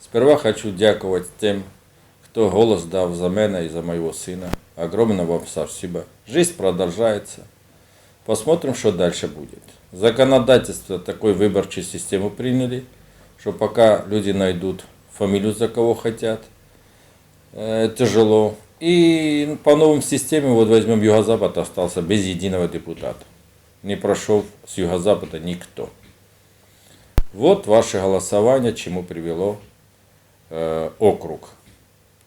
Сперва хочу дякувати тем, кто голос дав за мене и за моего сына. Огромное вам спасибо. Жизнь продолжается. Посмотрим, что дальше будет. Законодательство такой выборчей систему приняли, что пока люди найдут фамилию, за кого хотят, э, тяжело. И по новым системе, вот возьмем Юго-Запад, остался без единого депутата. Не прошел с Юго-Запада никто. Вот ваше голосование, чему привело округ.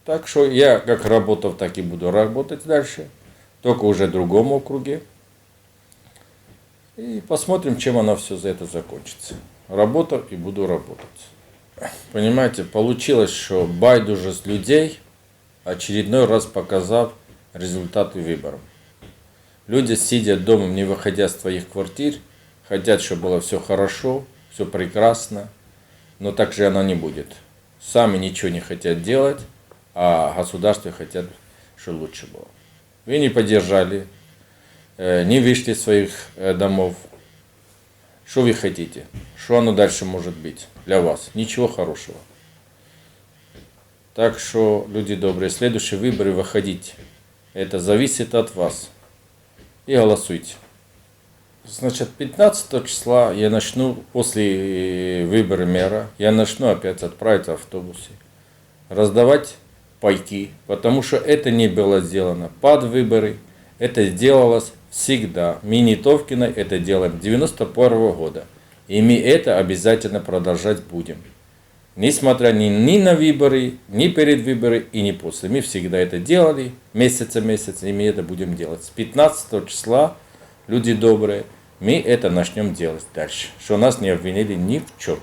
Так что я как работал, так и буду работать дальше, только уже в другом округе. И посмотрим, чем оно все за это закончится. Работал и буду работать. Понимаете, получилось, что байдуже с людей очередной раз показав результаты выборов. Люди, сидя дома, не выходя с своих квартир, хотят, чтобы было все хорошо, все прекрасно, но так же оно не будет. Сами ничего не хотят делать, а государстве хотят, чтобы лучше было. Вы не поддержали, э, не вышли из своих э, домов. Что вы хотите? Что оно дальше может быть для вас? Ничего хорошего. Так что, люди добрые, следующие выборы выходите. Это зависит от вас. И голосуйте. Значит, 15 числа я начну, после выбора мэра, я начну опять отправить автобусы, раздавать пайки, потому что это не было сделано под выборы, это делалось всегда. Мы не Товкино это делаем 91 года. И мы это обязательно продолжать будем. Несмотря ни, ни на выборы, ни перед выборами и не после. Мы всегда это делали, месяца месяц, и мы это будем делать. С 15 числа, люди добрые, мы это начнем делать дальше. Что нас не обвинили ни в чем.